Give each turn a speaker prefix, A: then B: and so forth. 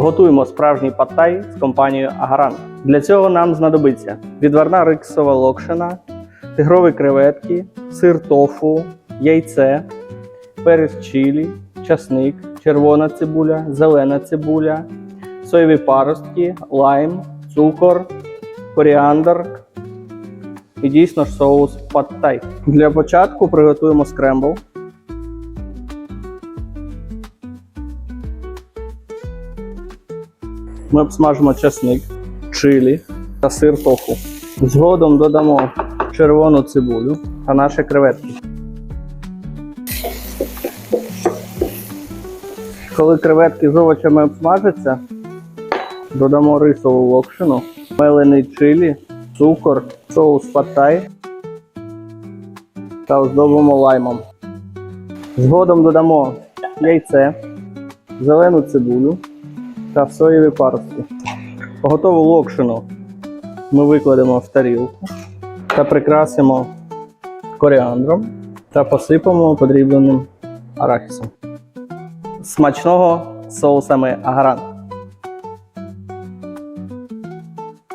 A: Готуємо справжній паттай з компанією Агаран. Для цього нам знадобиться відварна риксова локшина, тигрові креветки, сир тофу, яйце, перець чилі, часник, червона цибуля, зелена цибуля, соєві паростки, лайм, цукор, коріандр і дійсно ж соус паттай. Для початку приготуємо скрембл. Ми обсмажимо чесник, чилі та сир тофу. Згодом додамо червону цибулю та наші креветки. Коли креветки з овочами обсмажаться, додамо рисову локшину, мелений чилі, цукор, соус паттай та оздобимо лаймом. Згодом додамо яйце, зелену цибулю та соєві паростки. Готову локшину ми викладемо в тарілку та прикрасимо коріандром та посипемо подрібленим арахісом. Смачного соусами агаран.